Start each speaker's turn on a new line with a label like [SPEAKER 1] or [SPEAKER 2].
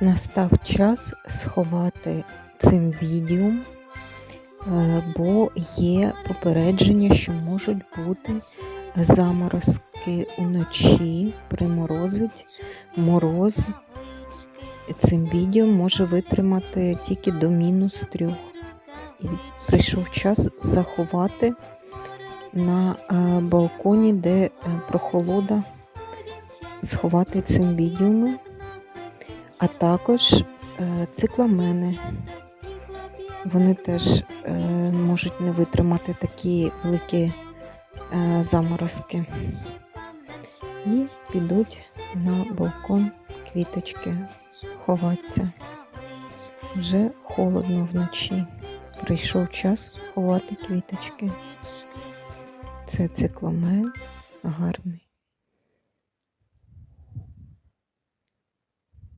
[SPEAKER 1] Настав час сховати цим відео, е, бо є попередження, що можуть бути заморозки уночі, приморозить мороз. Цим відео може витримати тільки до мінус трьох. І прийшов час заховати на е, балконі, де е, прохолода, сховати цим відео. А також е, цикламени. Вони теж е, можуть не витримати такі великі е, заморозки. І підуть на балкон квіточки ховатися. Вже холодно вночі. Прийшов час ховати квіточки. Це цикламен гарний.